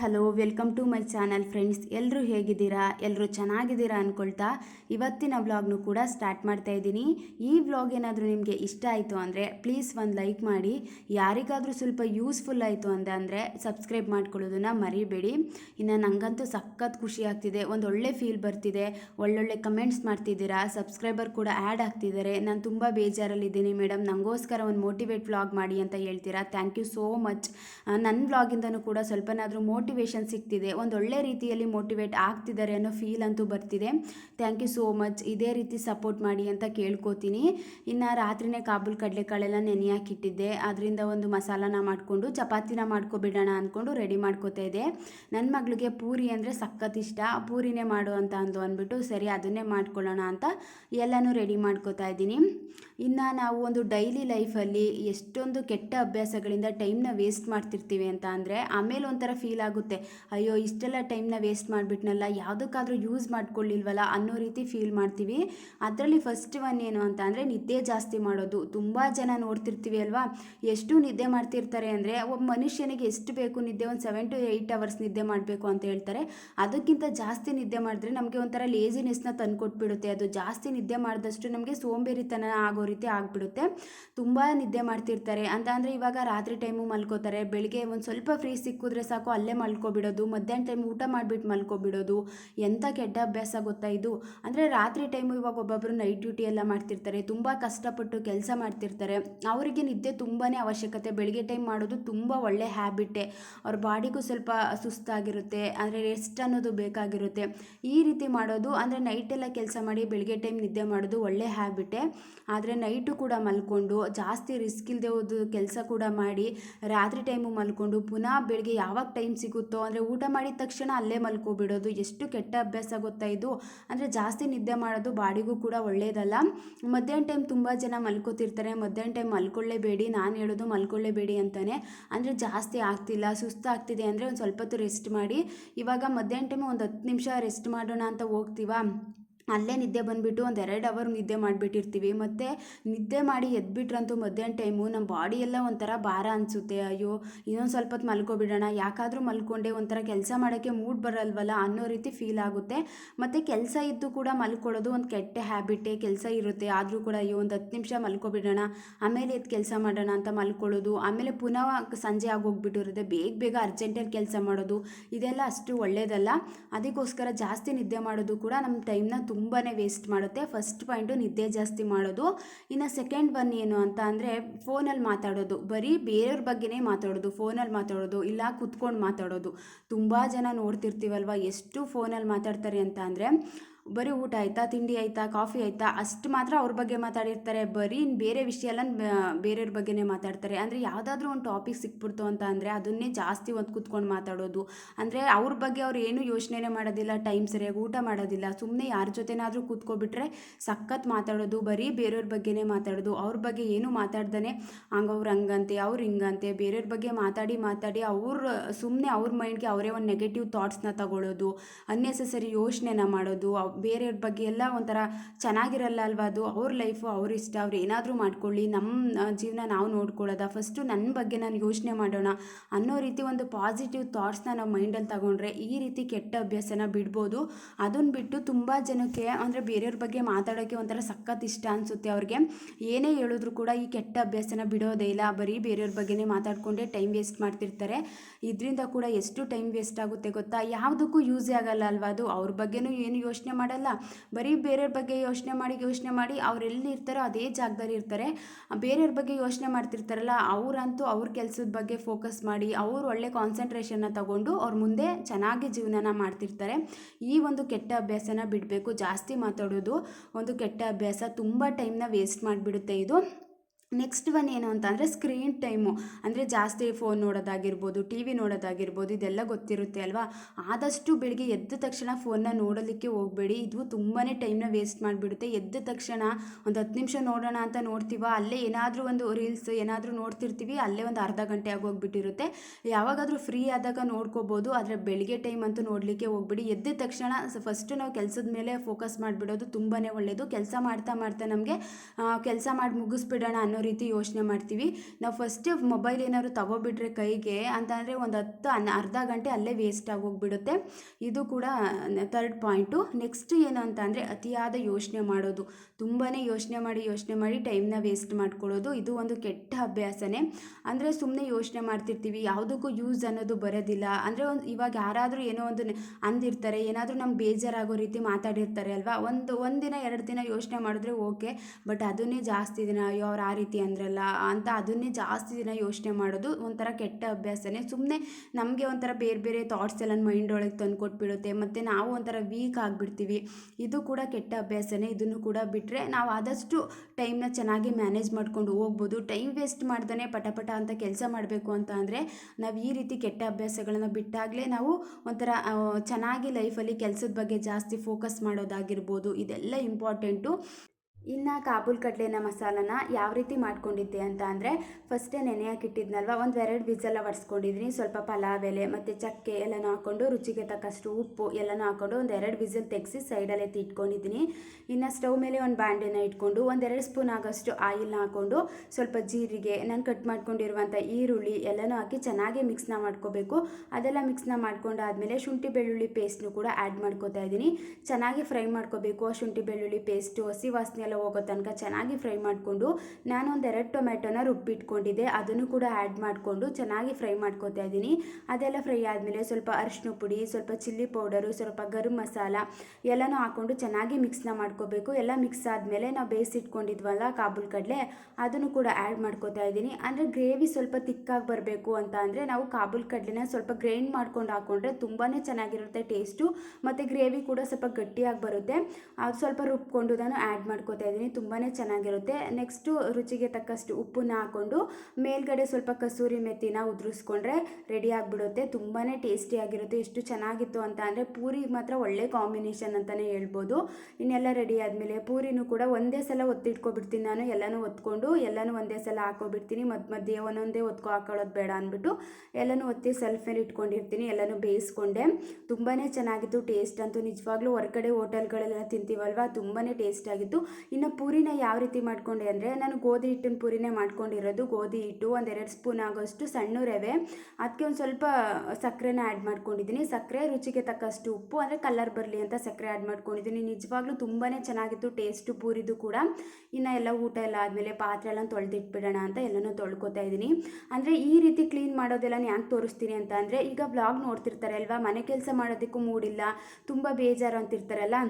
Hello, welcome to my channel friends. ಎಲ್ಲರೂ ಹೇಗಿದ್ದೀರಾ? ಎಲ್ಲರೂ ಚೆನ್ನಾಗಿದ್ದೀರಾ ಅಂದ್ಕೊಳ್ತಾ ಇವತ್ತಿನ ವ್ಲಾಗ್ನು ಕೂಡ ಸ್ಟಾರ್ಟ್ ಮಾಡ್ತಾ ಇದ್ದೀನಿ. ಈ ವ್ಲಾಗ್ ಏನಾದರೂ ನಿಮಗೆ ಇಷ್ಟ ಆಯಿತು ಅಂದರೆ ಪ್ಲೀಸ್ ಒಂದು ಲೈಕ್ ಮಾಡಿ. ಯಾರಿಗಾದರೂ ಸ್ವಲ್ಪ ಯೂಸ್ಫುಲ್ ಆಯಿತು ಅಂತ ಅಂದರೆ ಸಬ್ಸ್ಕ್ರೈಬ್ ಮಾಡ್ಕೊಳ್ಳೋದನ್ನು ಮರಿಬೇಡಿ. ಇನ್ನು ನನಗಂತೂ ಸಖತ್ ಖುಷಿ ಆಗ್ತಿದೆ. ಒಂದು ಒಳ್ಳೆ ಫೀಲ್ ಬರ್ತಿದೆ. ಒಳ್ಳೊಳ್ಳೆ ಕಮೆಂಟ್ಸ್ ಮಾಡ್ತಿದ್ದೀರಾ? ಸಬ್ಸ್ಕ್ರೈಬರ್ ಕೂಡ ಆ್ಯಡ್ ಆಗ್ತಿದ್ದಾರೆ. ನಾನು ತುಂಬ ಬೇಜಾರಲ್ಲಿದ್ದೀನಿ. ಮೇಡಮ್ ನನಗೋಸ್ಕರ ಒಂದು ಮೋಟಿವೇಟ್ ವ್ಲಾಗ್ ಮಾಡಿ ಅಂತ ಹೇಳ್ತೀರಾ? Thank you so much. ನನ್ನ ವ್ಲಾಗಿಂದನೂ ಕೂಡ ಸ್ವಲ್ಪನಾದರೂ ಮೋಟಿವೇಶನ್ ಸಿಗ್ತಿದೆ. ಒಂದು ಒಳ್ಳೆ ರೀತಿಯಲ್ಲಿ ಮೋಟಿವೇಟ್ ಆಗ್ತಿದ್ದಾರೆ ಅನ್ನೋ ಫೀಲ್ ಅಂತೂ ಬರ್ತಿದೆ. ಥ್ಯಾಂಕ್ ಯು ಸೋ ಮಚ್ ಇದೇ ರೀತಿ ಸಪೋರ್ಟ್ ಮಾಡಿ ಅಂತ ಕೇಳ್ಕೊತೀನಿ. ಇನ್ನು ರಾತ್ರಿನೇ ಕಾಬೂಲ್ ಕಡಲೆಕಾಳೆಲ್ಲ ನೆನೆ ಹಾಕಿಟ್ಟಿದ್ದೆ ಅದರಿಂದ ಒಂದು ಮಸಾಲಾನ ಮಾಡಿಕೊಂಡು, ಚಪಾತಿನ ಮಾಡ್ಕೊಬಿಡೋಣ ಅಂದ್ಕೊಂಡು ರೆಡಿ ಮಾಡ್ಕೋತಾ ಇದೆ ನನ್ನ ಮಗಳಿಗೆ ಪೂರಿ ಅಂದರೆ ಸಖತ್ ಇಷ್ಟ. ಪೂರಿನೇ ಮಾಡು ಅಂತ ಅಂದು ಅಂದ್ಬಿಟ್ಟು, ಸರಿ, ಅದನ್ನೇ ಮಾಡ್ಕೊಳ್ಳೋಣ ಅಂತ ಎಲ್ಲನೂ ರೆಡಿ ಮಾಡ್ಕೋತಾ ಇದ್ದೀನಿ. ಇನ್ನು ನಾವು ಒಂದು ಡೈಲಿ ಲೈಫಲ್ಲಿ ಎಷ್ಟೊಂದು ಕೆಟ್ಟ ಅಭ್ಯಾಸಗಳಿಂದ ಟೈಮ್ನ ವೇಸ್ಟ್ ಮಾಡ್ತಿರ್ತೀವಿ ಅಂತ ಅಂದರೆ, ಆಮೇಲೆ ಒಂಥರ ಫೀಲ್ ಆಗುತ್ತೆ ಅಯ್ಯೋ, ಇಷ್ಟೆಲ್ಲ ಟೈಮ್ನ ವೇಸ್ಟ್ ಮಾಡಿಬಿಟ್ನಲ್ಲ, ಯಾವುದಕ್ಕಾದರೂ ಯೂಸ್ ಮಾಡ್ಕೊಳ್ಳಿಲ್ವಲ್ಲ ಅನ್ನೋ ರೀತಿ ಫೀಲ್ ಮಾಡ್ತೀವಿ. ಅದರಲ್ಲಿ ಫಸ್ಟ್ ಒನ್ ಏನು ಅಂತ ಅಂದರೆ ನಿದ್ದೆ ಜಾಸ್ತಿ ಮಾಡೋದು. ತುಂಬ ಜನ ನೋಡ್ತಿರ್ತೀವಿ ಅಲ್ವಾ? ಎಷ್ಟು ನಿದ್ದೆ ಮಾಡ್ತಿರ್ತಾರೆ ಅಂದರೆ, ಒಬ್ಬ ಮನುಷ್ಯನಿಗೆ ಎಷ್ಟು ಬೇಕು ನಿದ್ದೆ, ಒಂದು ಸೆವೆನ್ ಟು ಏಯ್ಟ್ ಅವರ್ಸ್ ನಿದ್ದೆ ಮಾಡಬೇಕು ಅಂತ ಹೇಳ್ತಾರೆ. ಅದಕ್ಕಿಂತ ಜಾಸ್ತಿ ನಿದ್ದೆ ಮಾಡಿದ್ರೆ ನಮಗೆ ಒಂಥರ ಲೇಜಿನೆಸ್ನ ತಂದುಕೊಟ್ಬಿಡುತ್ತೆ. ಅದು ಜಾಸ್ತಿ ನಿದ್ದೆ ಮಾಡಿದಷ್ಟು ನಮಗೆ ಸೋಂಬೇರಿತನ ಆಗೋ ರೀತಿ ಆಗಿಬಿಡುತ್ತೆ. ತುಂಬ ನಿದ್ದೆ ಮಾಡ್ತಿರ್ತಾರೆ. ಅಂತ ಅಂದರೆ ಇವಾಗ ರಾತ್ರಿ ಟೈಮು ಮಲ್ಕೋತಾರೆ. ಬೆಳಿಗ್ಗೆ ಒಂದು ಸ್ವಲ್ಪ ಫ್ರೀ ಸಿಕ್ಕಿದ್ರೆ ಸಾಕು, ಅಲ್ಲೇ ಮಲ್ಕೊಬಿಡೋದು, ಮಧ್ಯಾಹ್ನ ಟೈಮ್ ಊಟ ಮಾಡಿಬಿಟ್ಟು ಮಲ್ಕೊಬಿಡೋದು ಎಂಥ ಕೆಟ್ಟ ಅಭ್ಯಾಸ ಗೊತ್ತಾ ಇದು? ಅಂದರೆ ರಾತ್ರಿ ಟೈಮು ಇವಾಗ ಒಬ್ಬೊಬ್ಬರು ನೈಟ್ ಡ್ಯೂಟಿ ಎಲ್ಲ ಮಾಡ್ತಿರ್ತಾರೆ, ತುಂಬ ಕಷ್ಟಪಟ್ಟು ಕೆಲಸ ಮಾಡ್ತಿರ್ತಾರೆ. ಅವರಿಗೆ ನಿದ್ದೆ ತುಂಬಾ ಅವಶ್ಯಕತೆ, ಬೆಳಿಗ್ಗೆ ಟೈಮ್ ಮಾಡೋದು ತುಂಬ ಒಳ್ಳೆ ಹ್ಯಾಬಿಟ್ಟೆ ಅವ್ರ ಬಾಡಿಗೂ ಸ್ವಲ್ಪ ಸುಸ್ತಾಗಿರುತ್ತೆ, ಅಂದರೆ ರೆಸ್ಟ್ ಅನ್ನೋದು ಬೇಕಾಗಿರುತ್ತೆ. ಈ ರೀತಿ ಮಾಡೋದು, ಅಂದರೆ ನೈಟೆಲ್ಲ ಕೆಲಸ ಮಾಡಿ ಬೆಳಿಗ್ಗೆ ಟೈಮ್ ನಿದ್ದೆ ಮಾಡೋದು ಒಳ್ಳೆ ಹ್ಯಾಬಿಟ್ಟೆ ಆದರೆ ನೈಟು ಕೂಡ ಮಲ್ಕೊಂಡು, ಜಾಸ್ತಿ ರಿಸ್ಕ್ ಇಲ್ಲದೆ ಹೋದ ಕೆಲಸ ಕೂಡ ಮಾಡಿ, ರಾತ್ರಿ ಟೈಮು ಮಲ್ಕೊಂಡು, ಪುನಃ ಬೆಳಿಗ್ಗೆ ಯಾವಾಗ ಟೈಮ್ ಸಿಗುತ್ತೋ? ಅಂದರೆ ಊಟ ಮಾಡಿದ ತಕ್ಷಣ ಅಲ್ಲೇ ಮಲ್ಕೋಬಿಡೋದು, ಎಷ್ಟು ಕೆಟ್ಟ ಅಭ್ಯಾಸ ಗೊತ್ತಾ ಇದು? ಅಂದರೆ ಜಾಸ್ತಿ ನಿದ್ದೆ ಮಾಡೋದು ಬಾಡಿಗೂ ಕೂಡ ಒಳ್ಳೆಯದಲ್ಲ ಮಧ್ಯಾಹ್ನ ಟೈಮ್ ತುಂಬ ಜನ ಮಲ್ಕೋತಿರ್ತಾರೆ. ಮಧ್ಯಾಹ್ನ ಟೈಮ್ ಮಲ್ಕೊಳ್ಳೇಬೇಡಿ, ನಾನು ಹೇಳೋದು ಮಲ್ಕೊಳ್ಳೇಬೇಡಿ ಅಂತಲೇ ಅಂದರೆ ಜಾಸ್ತಿ ಆಗ್ತಿಲ್ಲ, ಸುಸ್ತಾಗ್ತಿದೆ ಅಂದರೆ ಒಂದು ಸ್ವಲ್ಪ ಹೊತ್ತು ರೆಸ್ಟ್ ಮಾಡಿ. ಇವಾಗ ಮಧ್ಯಾಹ್ನ ಟೈಮ್ ಒಂದು ಹತ್ತು ನಿಮಿಷ ರೆಸ್ಟ್ ಮಾಡೋಣ ಅಂತ ಹೋಗ್ತೀವಾ? ಅಲ್ಲೇ ನಿದ್ದೆ ಬಂದುಬಿಟ್ಟು ಒಂದು ಎರಡು ಅವರ್ ನಿದ್ದೆ ಮಾಡಿಬಿಟ್ಟಿರ್ತೀವಿ. ಮತ್ತು ನಿದ್ದೆ ಮಾಡಿ ಎದ್ಬಿಟ್ರಂತೂ ಮಧ್ಯಾಹ್ನ ಟೈಮು ನಮ್ಮ ಬಾಡಿ ಎಲ್ಲ ಒಂಥರ ಭಾರ ಅನಿಸುತ್ತೆ. ಅಯ್ಯೋ, ಇನ್ನೊಂದು ಸ್ವಲ್ಪ ಹೊತ್ತು ಮಲ್ಕೊಬಿಡೋಣ. ಯಾಕಾದರೂ ಮಲ್ಕೊಂಡೆ ಒಂಥರ ಕೆಲಸ ಮಾಡೋಕ್ಕೆ ಮೂಡ್ ಬರಲ್ವಲ್ಲ ಅನ್ನೋ ರೀತಿ ಫೀಲ್ ಆಗುತ್ತೆ. ಮತ್ತು ಕೆಲಸ ಇದ್ದು ಕೂಡ ಮಲ್ಕೊಳ್ಳೋದು ಒಂದು ಕೆಟ್ಟ ಹ್ಯಾಬಿಟೇ ಕೆಲಸ ಇರುತ್ತೆ, ಆದರೂ ಕೂಡ ಅಯ್ಯೋ, ಒಂದು ಹತ್ತು ನಿಮಿಷ ಮಲ್ಕೊಬಿಡೋಣ, ಆಮೇಲೆ ಎದ್ದು ಕೆಲಸ ಮಾಡೋಣ ಅಂತ ಮಲ್ಕೊಳ್ಳೋದು, ಆಮೇಲೆ ಪುನಃ ಸಂಜೆ ಆಗೋಗ್ಬಿಟ್ಟಿರುತ್ತೆ. ಬೇಗ ಬೇಗ ಅರ್ಜೆಂಟಲ್ಲಿ ಕೆಲಸ ಮಾಡೋದು, ಇದೆಲ್ಲ ಅಷ್ಟು ಒಳ್ಳೆಯದಲ್ಲ ಅದಕ್ಕೋಸ್ಕರ ಜಾಸ್ತಿ ನಿದ್ದೆ ಮಾಡೋದು ಕೂಡ ನಮ್ಮ ಟೈಮ್ನ ತುಂಬಾ ವೇಸ್ಟ್ ಮಾಡುತ್ತೆ. ಫಸ್ಟ್ ಪಾಯಿಂಟು ನಿದ್ದೆ ಜಾಸ್ತಿ ಮಾಡೋದು. ಇನ್ನು ಸೆಕೆಂಡ್ ಒನ್ ಏನು ಅಂತ ಅಂದರೆ ಫೋನಲ್ಲಿ ಮಾತಾಡೋದು. ಬರೀ ಬೇರೆಯವ್ರ ಬಗ್ಗೆನೇ ಮಾತಾಡೋದು. ಫೋನಲ್ಲಿ ಮಾತಾಡೋದು, ಇಲ್ಲ ಕುತ್ಕೊಂಡು ಮಾತಾಡೋದು. ತುಂಬ ಜನ ನೋಡ್ತಿರ್ತೀವಲ್ವ? ಎಷ್ಟು ಫೋನಲ್ಲಿ ಮಾತಾಡ್ತಾರೆ ಅಂತ ಅಂದರೆ ಬರೀ ಊಟ ಆಯಿತಾ, ತಿಂಡಿ ಆಯಿತಾ, ಕಾಫಿ ಆಯಿತಾ, ಅಷ್ಟು ಮಾತ್ರ ಅವ್ರ ಬಗ್ಗೆ ಮಾತಾಡಿರ್ತಾರೆ. ಬರೀ ಬೇರೆ ವಿಷಯ ಎಲ್ಲ ಬೇರೆಯವ್ರ ಬಗ್ಗೆನೇ ಮಾತಾಡ್ತಾರೆ. ಅಂದರೆ ಯಾವುದಾದ್ರೂ ಒಂದು ಟಾಪಿಕ್ ಸಿಕ್ಬಿಡ್ತು ಅಂತ ಅಂದರೆ ಅದನ್ನೇ ಜಾಸ್ತಿ ಒಂದು ಕೂತ್ಕೊಂಡು ಮಾತಾಡೋದು. ಅಂದರೆ ಅವ್ರ ಬಗ್ಗೆ ಅವ್ರು ಏನು ಯೋಚನೆನೇ ಮಾಡೋದಿಲ್ಲ, ಟೈಮ್ ಸರಿಯಾಗಿ ಊಟ ಮಾಡೋದಿಲ್ಲ. ಸುಮ್ಮನೆ ಯಾರ ಜೊತೆನಾದರೂ ಕೂತ್ಕೊಬಿಟ್ರೆ ಸಖತ್ ಮಾತಾಡೋದು, ಬರೀ ಬೇರೆಯವ್ರ ಬಗ್ಗೆನೇ ಮಾತಾಡೋದು. ಅವ್ರ ಬಗ್ಗೆ ಏನು ಮಾತಾಡ್ದೇ ಹಂಗವ್ರು ಹಂಗಂತೆ, ಅವ್ರು ಹಿಂಗಂತೆ. ಬೇರೆಯವ್ರ ಬಗ್ಗೆ ಮಾತಾಡಿ ಮಾತಾಡಿ ಅವ್ರ ಸುಮ್ಮನೆ ಅವ್ರ ಮೈಂಡ್ಗೆ ಅವರೇ ಒಂದು ನೆಗೆಟಿವ್ ಥಾಟ್ಸ್ನ ತಗೊಳ್ಳೋದು ಅನ್ನೆಸೆಸರಿ ಯೋಚನೆನ ಮಾಡೋದು. ಬೇರೆಯವ್ರ ಬಗ್ಗೆ ಎಲ್ಲ ಒಂಥರ ಚೆನ್ನಾಗಿರಲ್ಲ ಅಲ್ವಾ ಅದು? ಅವ್ರ ಲೈಫು ಅವ್ರ ಇಷ್ಟ. ಅವ್ರು ಏನಾದರೂ ಮಾಡ್ಕೊಳ್ಳಿ. ನಮ್ಮ ಜೀವನ ನಾವು ನೋಡ್ಕೊಳ್ಳೋದ? ಫಸ್ಟು ನನ್ನ ಬಗ್ಗೆ ನಾನು ಯೋಚನೆ ಮಾಡೋಣ ಅನ್ನೋ ರೀತಿ ಒಂದು ಪಾಸಿಟಿವ್ ಥಾಟ್ಸ್ನ ನಾವು ಮೈಂಡಲ್ಲಿ ತಗೊಂಡ್ರೆ ಈ ರೀತಿ ಕೆಟ್ಟ ಅಭ್ಯಾಸನ ಬಿಡ್ಬೋದು. ಅದನ್ನು ಬಿಟ್ಟು ತುಂಬ ಜನಕ್ಕೆ ಅಂದರೆ ಬೇರೆಯವ್ರ ಬಗ್ಗೆ ಮಾತಾಡೋಕ್ಕೆ ಒಂಥರ ಸಖತ್ ಇಷ್ಟ ಅನಿಸುತ್ತೆ ಅವ್ರಿಗೆ. ಏನೇ ಹೇಳಿದ್ರು ಕೂಡ ಈ ಕೆಟ್ಟ ಅಭ್ಯಾಸನ ಬಿಡೋದೇ ಇಲ್ಲ. ಬರೀ ಬೇರೆಯವ್ರ ಬಗ್ಗೆನೇ ಮಾತಾಡಿಕೊಂಡೇ ಟೈಮ್ ವೇಸ್ಟ್ ಮಾಡ್ತಿರ್ತಾರೆ. ಇದರಿಂದ ಕೂಡ ಎಷ್ಟು ಟೈಮ್ ವೇಸ್ಟ್ ಆಗುತ್ತೆ ಗೊತ್ತಾ? ಯಾವುದಕ್ಕೂ ಯೂಸೇ ಆಗಲ್ಲ ಅಲ್ವಾ ಅದು? ಅವ್ರ ಬಗ್ಗೆನೂ ಏನು ಯೋಚನೆ ಮಾಡಲ್ಲ. ಬರೀ ಬೇರೆಯವ್ರ ಬಗ್ಗೆ ಯೋಚನೆ ಮಾಡಿ ಯೋಚನೆ ಮಾಡಿ ಅವ್ರು ಎಲ್ಲಿ ಇರ್ತಾರೋ ಅದೇ ಜಾಗದಲ್ಲಿ ಇರ್ತಾರೆ. ಬೇರೆಯವ್ರ ಬಗ್ಗೆ ಯೋಚನೆ ಮಾಡ್ತಿರ್ತಾರಲ್ಲ, ಅವರಂತೂ ಅವ್ರ ಕೆಲಸದ ಬಗ್ಗೆ ಫೋಕಸ್ ಮಾಡಿ, ಅವರು ಒಳ್ಳೆ ಕಾನ್ಸಂಟ್ರೇಷನ್ನ ತಗೊಂಡು ಅವ್ರ ಮುಂದೆ ಚೆನ್ನಾಗಿ ಜೀವನನ ಮಾಡ್ತಿರ್ತಾರೆ. ಈ ಒಂದು ಕೆಟ್ಟ ಅಭ್ಯಾಸನ ಬಿಡಬೇಕು. ಜಾಸ್ತಿ ಮಾತಾಡೋದು ಒಂದು ಕೆಟ್ಟ ಅಭ್ಯಾಸ ತುಂಬ ಟೈಮ್ನ ವೇಸ್ಟ್ ಮಾಡಿಬಿಡುತ್ತೆ ಇದು. ನೆಕ್ಸ್ಟ್ ಒನ್ ಏನು ಅಂತ ಅಂದರೆ ಸ್ಕ್ರೀನ್ ಟೈಮು ಅಂದರೆ ಜಾಸ್ತಿ ಫೋನ್ ನೋಡೋದಾಗಿರ್ಬೋದು ಟಿ ವಿ ನೋಡೋದಾಗಿರ್ಬೋದು, ಇದೆಲ್ಲ ಗೊತ್ತಿರುತ್ತೆ ಅಲ್ವಾ? ಆದಷ್ಟು ಬೆಳಿಗ್ಗೆ ಎದ್ದ ತಕ್ಷಣ ಫೋನ್ನ ನೋಡೋದಕ್ಕೆ ಹೋಗಬೇಡಿ. ಇದು ತುಂಬಾ ಟೈಮ್ನ ವೇಸ್ಟ್ ಮಾಡಿಬಿಡುತ್ತೆ. ಎದ್ದ ತಕ್ಷಣ ಒಂದು ಹತ್ತು ನಿಮಿಷ ನೋಡೋಣ ಅಂತ ನೋಡ್ತೀವ, ಅಲ್ಲೇ ಏನಾದರೂ ಒಂದು ರೀಲ್ಸ್ ಏನಾದರೂ ನೋಡ್ತಿರ್ತೀವಿ, ಅಲ್ಲೇ ಒಂದು ಅರ್ಧ ಗಂಟೆ ಆಗೋಗ್ಬಿಟ್ಟಿರುತ್ತೆ. ಯಾವಾಗಾದರೂ ಫ್ರೀ ಆದಾಗ ನೋಡ್ಕೋಬೋದು, ಆದರೆ ಬೆಳಿಗ್ಗೆ ಟೈಮ್ ಅಂತೂ ನೋಡಲಿಕ್ಕೆ ಹೋಗ್ಬೇಡಿ. ಎದ್ದ ತಕ್ಷಣ ಫಸ್ಟು ನಾವು ಕೆಲಸದ ಮೇಲೆ ಫೋಕಸ್ ಮಾಡಿಬಿಡೋದು ತುಂಬಾ ಒಳ್ಳೆಯದು ಕೆಲಸ ಮಾಡ್ತಾ ಮಾಡ್ತಾ ನಮಗೆ ಕೆಲಸ ಮಾಡಿ ಮುಗಿಸ್ಬಿಡೋಣ ಅನ್ನೋ ರೀತಿ ಯೋಚನೆ ಮಾಡ್ತೀವಿ. ನಾವು ಫಸ್ಟ್ ಮೊಬೈಲ್ ಏನಾದ್ರು ತಗೋಬಿಟ್ರೆ ಕೈಗೆ ಅಂತಂದರೆ ಒಂದು ಹತ್ತು ಅನ್ ಅರ್ಧ ಗಂಟೆ ಅಲ್ಲೇ ವೇಸ್ಟ್ ಆಗೋಗ್ಬಿಡುತ್ತೆ. ಇದು ಕೂಡ ಥರ್ಡ್ ಪಾಯಿಂಟು ನೆಕ್ಸ್ಟ್ ಏನು ಅಂತ ಅಂದರೆ ಅತಿಯಾದ ಯೋಚನೆ ಮಾಡೋದು. ತುಂಬಾ ಯೋಚನೆ ಮಾಡಿ ಯೋಚನೆ ಮಾಡಿ ಟೈಮ್ನ ವೇಸ್ಟ್ ಮಾಡ್ಕೊಳ್ಳೋದು. ಇದು ಒಂದು ಕೆಟ್ಟ ಅಭ್ಯಾಸನೇ. ಅಂದರೆ ಸುಮ್ಮನೆ ಯೋಚನೆ ಮಾಡ್ತಿರ್ತೀವಿ. ಯಾವುದಕ್ಕೂ ಯೂಸ್ ಅನ್ನೋದು ಬರೋದಿಲ್ಲ. ಅಂದರೆ ಒಂದು ಇವಾಗ ಯಾರಾದರೂ ಏನೋ ಒಂದು ಅಂದಿರ್ತಾರೆ. ಏನಾದರೂ ನಮ್ಗೆ ಬೇಜಾರಾಗೋ ರೀತಿ ಮಾತಾಡಿರ್ತಾರೆ ಅಲ್ವಾ? ಒಂದು, ಒಂದಿನ, ಎರಡು ದಿನ ಯೋಚನೆ ಮಾಡಿದ್ರೆ ಓಕೆ. ಬಟ್ ಅದನ್ನೇ ಜಾಸ್ತಿ ದಿನ ಅಯ್ಯೋ, ಅವ್ರು ಆ ಅಂದ್ರಲ್ಲ, ಅಂತ ಅದನ್ನೇ ಜಾಸ್ತಿ ದಿನ ಯೋಚನೆ ಮಾಡೋದು ಒಂಥರ ಕೆಟ್ಟ ಅಭ್ಯಾಸನೇ. ಸುಮ್ಮನೆ ನಮಗೆ ಒಂಥರ ಬೇರೆ ಬೇರೆ ಥಾಟ್ಸ್ ಎಲ್ಲ ಮೈಂಡ್ ಒಳಗೆ ತಂದು ಕೊಟ್ಬಿಡುತ್ತೆ ಮತ್ತು ನಾವು ಒಂಥರ ವೀಕ್ ಆಗಿಬಿಡ್ತೀವಿ. ಇದು ಕೂಡ ಕೆಟ್ಟ ಅಭ್ಯಾಸನೇ, ಇದನ್ನು ಕೂಡ ಬಿಟ್ಟರೆ ನಾವು ಆದಷ್ಟು ಟೈಮ್ನ ಚೆನ್ನಾಗಿ ಮ್ಯಾನೇಜ್ ಮಾಡ್ಕೊಂಡು ಹೋಗ್ಬೋದು. ಟೈಮ್ ವೇಸ್ಟ್ ಮಾಡ್ದೇ ಪಟ ಪಟ ಅಂತ ಕೆಲಸ ಮಾಡಬೇಕು ಅಂತ ಅಂದರೆ, ನಾವು ಈ ರೀತಿ ಕೆಟ್ಟ ಅಭ್ಯಾಸಗಳನ್ನು ಬಿಟ್ಟಾಗಲೇ ನಾವು ಒಂಥರ ಚೆನ್ನಾಗಿ ಲೈಫಲ್ಲಿ ಕೆಲಸದ ಬಗ್ಗೆ ಜಾಸ್ತಿ ಫೋಕಸ್ ಮಾಡೋದಾಗಿರ್ಬೋದು. ಇದೆಲ್ಲ ಇಂಪಾರ್ಟೆಂಟು ಇನ್ನು ಕಾಬೂಲ್ ಕಡಲೆನ ಮಸಾಲನ ಯಾವ ರೀತಿ ಮಾಡ್ಕೊಂಡಿದ್ದೆ ಅಂತ ಅಂದರೆ ಫಸ್ಟೇ ನೆನೆ ಹಾಕಿಟ್ಟಿದ್ನಲ್ವ ಒಂದು ಎರಡು ವಿಸೆಲ್ಲ ಸ್ವಲ್ಪ ಪಲಾವ್ ಎಲೆ ಮತ್ತು ಚಕ್ಕೆ ಎಲ್ಲನೂ ಹಾಕ್ಕೊಂಡು ರುಚಿಗೆ ತಕ್ಕಷ್ಟು ಉಪ್ಪು ಎಲ್ಲನೂ ಹಾಕ್ಕೊಂಡು ಒಂದು ಎರಡು ವಿಸಲ್ ತೆಗೆಸಿ ಸೈಡಲ್ಲೇ ತಿಟ್ಕೊಂಡಿದ್ದೀನಿ ಇನ್ನು ಸ್ಟವ್ ಮೇಲೆ ಒಂದು ಬಾಂಡೆನ ಇಟ್ಕೊಂಡು ಒಂದೆರಡು ಸ್ಪೂನ್ ಆಗೋಷ್ಟು ಆಯಿಲ್ನ ಹಾಕ್ಕೊಂಡು ಸ್ವಲ್ಪ ಜೀರಿಗೆ, ನಾನು ಕಟ್ ಮಾಡ್ಕೊಂಡಿರುವಂಥ ಈರುಳ್ಳಿ ಎಲ್ಲನೂ ಹಾಕಿ ಚೆನ್ನಾಗಿ ಮಿಕ್ಸ್ನ ಮಾಡ್ಕೋಬೇಕು. ಅದೆಲ್ಲ ಮಿಕ್ಸ್ನ ಮಾಡ್ಕೊಂಡಾದ್ಮೇಲೆ ಶುಂಠಿ ಬೆಳ್ಳುಳ್ಳಿ ಪೇಸ್ಟ್ನು ಕೂಡ ಆ್ಯಡ್ ಮಾಡ್ಕೋತಾ ಇದ್ದೀನಿ ಚೆನ್ನಾಗಿ ಫ್ರೈ ಮಾಡ್ಕೋಬೇಕು ಆ ಶುಂಠಿ ಬೆಳ್ಳುಳ್ಳಿ ಪೇಸ್ಟು ಹಸಿ ವಾಸನೆ ಎಲ್ಲ ಹೋಗೋ ತನಕ ಚೆನ್ನಾಗಿ ಫ್ರೈ ಮಾಡಿಕೊಂಡು ನಾನು ಎರಡು ಟೊಮೆಟೊನ ರುಬ್ಬಿಟ್ಕೊಂಡಿದ್ದೆ. ಅದನ್ನು ಕೂಡ ಆ್ಯಡ್ ಮಾಡಿಕೊಂಡು ಚೆನ್ನಾಗಿ ಫ್ರೈ ಮಾಡ್ಕೋತಾ ಇದ್ದೀನಿ. ಅದೆಲ್ಲ ಫ್ರೈ ಆದಮೇಲೆ ಸ್ವಲ್ಪ ಅರಿಶಿನ ಪುಡಿ, ಸ್ವಲ್ಪ ಚಿಲ್ಲಿ ಪೌಡರು, ಸ್ವಲ್ಪ ಗರಂ ಮಸಾಲ ಎಲ್ಲನೂ ಹಾಕ್ಕೊಂಡು ಚೆನ್ನಾಗಿ ಮಿಕ್ಸ್ನ ಮಾಡ್ಕೋಬೇಕು. ಎಲ್ಲ ಮಿಕ್ಸ್ ಆದಮೇಲೆ ನಾವು ಬೇಯಿಸಿಟ್ಕೊಂಡಿದ್ವಲ್ಲ ಕಾಬೂಲ್ ಕಡಲೆ, ಅದನ್ನು ಕೂಡ ಆ್ಯಡ್ ಮಾಡ್ಕೋತಾ ಇದ್ದೀನಿ. ಅಂದರೆ ಗ್ರೇವಿ ಸ್ವಲ್ಪ ತಿಕ್ಕಾಗಿ ಬರಬೇಕು ಅಂತ ಅಂದರೆ ನಾವು ಕಾಬೂಲ್ ಕಡಲೆನ ಸ್ವಲ್ಪ ಗ್ರೈಂಡ್ ಮಾಡ್ಕೊಂಡು ಹಾಕ್ಕೊಂಡ್ರೆ ತುಂಬಾ ಚೆನ್ನಾಗಿರುತ್ತೆ ಟೇಸ್ಟು. ಮತ್ತು ಗ್ರೇವಿ ಕೂಡ ಸ್ವಲ್ಪ ಗಟ್ಟಿಯಾಗಿ ಬರುತ್ತೆ. ಅದು ಸ್ವಲ್ಪ ರುಬ್ಕೊಂಡು ನಾನು ಆ್ಯಡ್ ಮಾಡ್ಕೋತಾ ಇದ್ದೀನಿ ತುಂಬಾ ಚೆನ್ನಾಗಿರುತ್ತೆ. ನೆಕ್ಸ್ಟು ರುಚಿಗೆ ತಕ್ಕಷ್ಟು ಉಪ್ಪನ್ನ ಹಾಕ್ಕೊಂಡು ಮೇಲ್ಗಡೆ ಸ್ವಲ್ಪ ಕಸೂರಿ ಮೆತ್ತಿನ ಉದುರಿಸ್ಕೊಂಡ್ರೆ ರೆಡಿ ಆಗಿಬಿಡುತ್ತೆ. ತುಂಬಾ ಟೇಸ್ಟಿಯಾಗಿರುತ್ತೆ ಎಷ್ಟು ಚೆನ್ನಾಗಿತ್ತು ಅಂತ ಅಂದರೆ ಪೂರಿಗೆ ಮಾತ್ರ ಒಳ್ಳೆ ಕಾಂಬಿನೇಷನ್ ಅಂತಲೇ ಹೇಳ್ಬೋದು. ಇನ್ನೆಲ್ಲ ರೆಡಿ ಆದಮೇಲೆ ಪೂರಿನೂ ಕೂಡ ಒಂದೇ ಸಲ ಒತ್ತಿಟ್ಕೊಬಿಡ್ತೀನಿ ನಾನು. ಎಲ್ಲನೂ ಒತ್ಕೊಂಡು ಎಲ್ಲನೂ ಒಂದೇ ಸಲ ಹಾಕೋಬಿಡ್ತೀನಿ. ಮಧ್ಯ ಮಧ್ಯೆ ಒಂದೊಂದೇ ಒತ್ಕೊ ಹಾಕೊಳ್ಳೋದು ಬೇಡ ಅಂದ್ಬಿಟ್ಟು ಎಲ್ಲನೂ ಒತ್ತಿ ಸೆಲ್ಫ್ ಮೇಲೆ ಇಟ್ಕೊಂಡಿರ್ತೀನಿ, ಎಲ್ಲನೂ ಬೇಯಿಸ್ಕೊಂಡೆ. ತುಂಬಾ ಚೆನ್ನಾಗಿತ್ತು ಟೇಸ್ಟ್ ಅಂತೂ ನಿಜವಾಗ್ಲೂ ಹೊರಗಡೆ ಹೋಟೆಲ್ಗಳೆಲ್ಲ ತಿಂತೀವಲ್ವಾ? ತುಂಬಾ ಟೇಸ್ಟ್ ಆಗಿತ್ತು. ಇನ್ನು ಪೂರಿನ ಯಾವ ರೀತಿ ಮಾಡ್ಕೊಂಡೆ ಅಂದರೆ ನಾನು ಗೋಧಿ ಹಿಟ್ಟಿನ ಪೂರಿನೇ ಮಾಡ್ಕೊಂಡಿರೋದು. ಗೋಧಿ ಹಿಟ್ಟು ಒಂದೆರಡು ಸ್ಪೂನ್ ಆಗೋಷ್ಟು ಸಣ್ಣ ರವೆ, ಅದಕ್ಕೆ ಒಂದು ಸ್ವಲ್ಪ ಸಕ್ಕರೆನ ಆ್ಯಡ್ ಮಾಡ್ಕೊಂಡಿದ್ದೀನಿ. ಸಕ್ಕರೆ, ರುಚಿಗೆ ತಕ್ಕಷ್ಟು ಉಪ್ಪು, ಅಂದರೆ ಕಲರ್ ಬರಲಿ ಅಂತ ಸಕ್ಕರೆ ಆ್ಯಡ್ ಮಾಡ್ಕೊಂಡಿದ್ದೀನಿ. ನಿಜವಾಗ್ಲೂ ತುಂಬಾ ಚೆನ್ನಾಗಿತ್ತು, ಟೇಸ್ಟು ಪೂರಿದು ಕೂಡ. ಇನ್ನು ಎಲ್ಲ ಊಟ ಎಲ್ಲ ಆದಮೇಲೆ ಪಾತ್ರೆ ಎಲ್ಲ ತೊಳೆದಿಟ್ಬಿಡೋಣ ಅಂತ ಎಲ್ಲನೂ ತೊಳ್ಕೊತಾ ಇದ್ದೀನಿ. ಅಂದರೆ ಈ ರೀತಿ ಕ್ಲೀನ್ ಮಾಡೋದೆಲ್ಲ ಯಾಕೆ ತೋರಿಸ್ತೀನಿ ಅಂತ ಅಂದರೆ, ಈಗ ಬ್ಲಾಗ್ ನೋಡ್ತಿರ್ತಾರೆ ಅಲ್ವಾ? ಮನೆ ಕೆಲಸ ಮಾಡೋದಕ್ಕೂ ಮೂಡಿಲ್ಲ, ತುಂಬ ಬೇಜಾರು ಅಂತಿರ್ತಾರಲ್ಲ?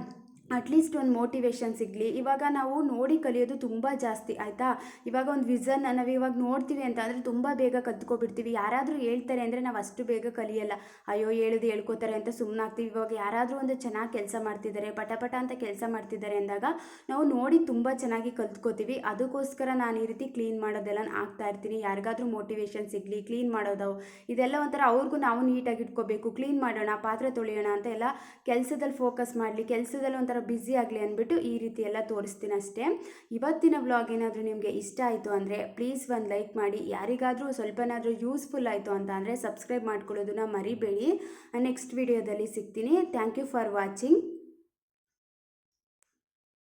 ಅಟ್ಲೀಸ್ಟ್ ಒಂದು ಮೋಟಿವೇಶನ್ ಸಿಗಲಿ. ಇವಾಗ ನಾವು ನೋಡಿ ಕಲಿಯೋದು ತುಂಬ ಜಾಸ್ತಿ, ಆಯಿತಾ? ಇವಾಗ ಒಂದು ವಿಸನ್ನ ನಾವು ಇವಾಗ ನೋಡ್ತೀವಿ ಅಂತ ಅಂದರೆ ತುಂಬ ಬೇಗ ಕಲ್ತ್ಕೊಬಿಡ್ತೀವಿ ಯಾರಾದರೂ ಹೇಳ್ತಾರೆ ಅಂದರೆ ನಾವು ಅಷ್ಟು ಬೇಗ ಕಲಿಯಲ್ಲ. ಅಯ್ಯೋ, ಹೇಳೋದು ಹೇಳ್ಕೊತಾರೆ ಅಂತ ಸುಮ್ಮನಾಗ್ತೀವಿ ಇವಾಗ ಯಾರಾದರೂ ಒಂದು ಚೆನ್ನಾಗಿ ಕೆಲಸ ಮಾಡ್ತಿದ್ದಾರೆ ಪಟ ಪಟ ಅಂತ ಕೆಲಸ ಮಾಡ್ತಿದ್ದಾರೆ ಅಂದಾಗ ನಾವು ನೋಡಿ ತುಂಬ ಚೆನ್ನಾಗಿ ಕಲ್ತ್ಕೋತೀವಿ. ಅದಕ್ಕೋಸ್ಕರ ನಾನು ಈ ರೀತಿ ಕ್ಲೀನ್ ಮಾಡೋದೆಲ್ಲ ಆಗ್ತಾ ಇರ್ತೀನಿ. ಯಾರಿಗಾದ್ರೂ ಮೋಟಿವೇಶನ್ ಸಿಗಲಿ ಕ್ಲೀನ್ ಮಾಡೋದು. ಇದೆಲ್ಲ ಒಂಥರ ಅವ್ರಿಗೂ ನಾವು ನೀಟಾಗಿ ಇಟ್ಕೋಬೇಕು. ಕ್ಲೀನ್ ಮಾಡೋಣ, ಪಾತ್ರೆ ತೊಳೆಯೋಣ ಅಂತ ಎಲ್ಲ ಕೆಲಸದಲ್ಲಿ ಫೋಕಸ್ ಮಾಡಲಿ. ಕೆಲಸದಲ್ಲಿ ಒಂಥರ ಬ್ಯುಸಿ ಆಗಲಿ ಅಂದ್ಬಿಟ್ಟು ಈ ರೀತಿ ಎಲ್ಲ ತೋರಿಸ್ತೀನಿ ಅಷ್ಟೇ. ಇವತ್ತಿನ ವ್ಲಾಗ್ ಏನಾದರೂ ನಿಮಗೆ ಇಷ್ಟ ಆಯಿತು ಅಂದರೆ ಪ್ಲೀಸ್ ಒಂದು ಲೈಕ್ ಮಾಡಿ. ಯಾರಿಗಾದರೂ ಸ್ವಲ್ಪನಾದರೂ ಯೂಸ್ಫುಲ್ ಆಯಿತು ಅಂತ ಅಂದರೆ ಸಬ್ಸ್ಕ್ರೈಬ್ ಮಾಡ್ಕೊಳ್ಳೋದನ್ನ ಮರಿಬೇಡಿ. ನೆಕ್ಸ್ಟ್ ವಿಡಿಯೋದಲ್ಲಿ ಸಿಗ್ತೀನಿ. Thank you for watching